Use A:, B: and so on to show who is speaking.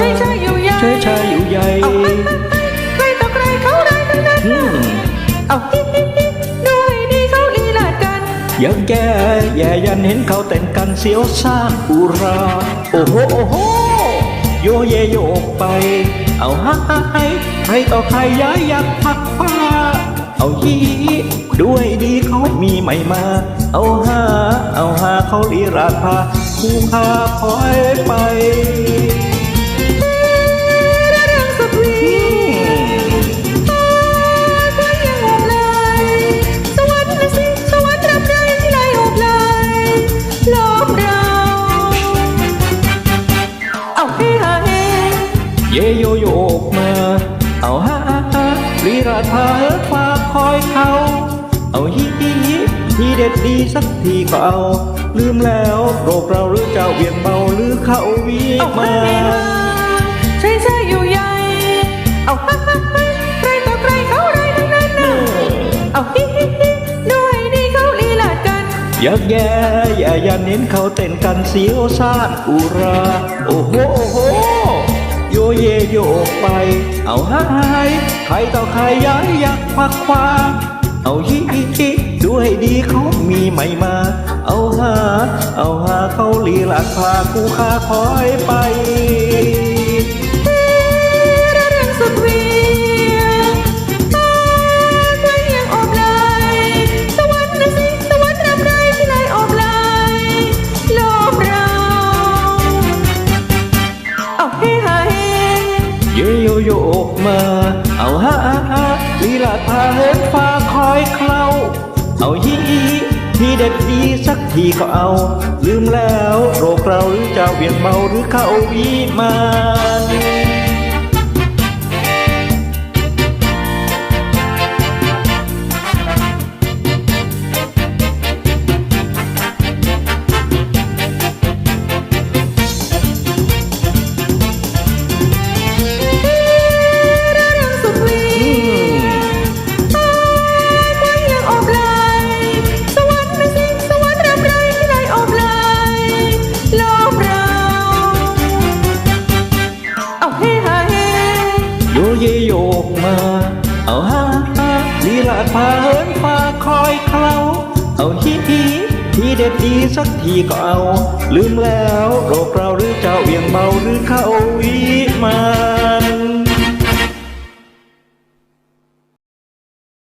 A: ช่วชาอยู่ใหญ่ช่วชาอยู่ใหญ่เอาไปไป
B: ไปใครต่อใครเขาได้ทั้งนั้นเอาฮิฮิดูให้ดีเขาลีลาดกัน
A: อยังแก่แย่ยันเห็นเขาแต่งกันเสียวซ่านอุรา โอ้โหโอ้โหโยเยโยกไป เอาฮ่าฮ่าให้ใครต่อใครย้ายอยากพักผ้าเอาฮีด้วยดีเขามีใหม่มา เอาฮ่าเอาฮ่าเขาลีราดพาคู่ค่าคอยไป ยโยโยกมา เอาฮาฮาลีราคาเฮิร์ฟ้าคอยเขาเอาฮิฮิฮิที่เด็ดดีสักทีก็เอา ลืมแล้วโรคเราหรือเจ้าเวียนเบาหรือเขาวีเอามาให้หา
B: ใช่ใช่อยู่ใหญ่เอาฮ่าฮ่าฮ่าใครต่อใครเขาได้ทั้งนั้นนะเอาฮิฮิฮิด้วยดีเขาลีลากัน
A: อยากแย่อย่าอย่าเน้นเขาเต้นกันเสียวซ่านอุรา โอ้โหโอ้โหโยเยโยกไป เอาหายใครต่อใครย้ายอยากควักควาเอาฮิฮิฮิด้วยดีเขามีใหม่มา เอาหา เอาหาเขาลีลาคาคู่คาคอยไป กมาเอาฮาฮะลีลาพาเฮินฟ้าคอยเคล้าเอาฮีฮีที่เด็ดดีสักทีก็เอา ลืมแล้วโรคเราหรือเจ้าเวียนเมาหรือเข้าวิมานาเฮินฟ้าคอยเคล้าเอาทีทีที่เด็ดดีสักทีก็เอา ลืมแล้วโรคเราหรือเจ้าเวียงเบาหรือเข้าวีมา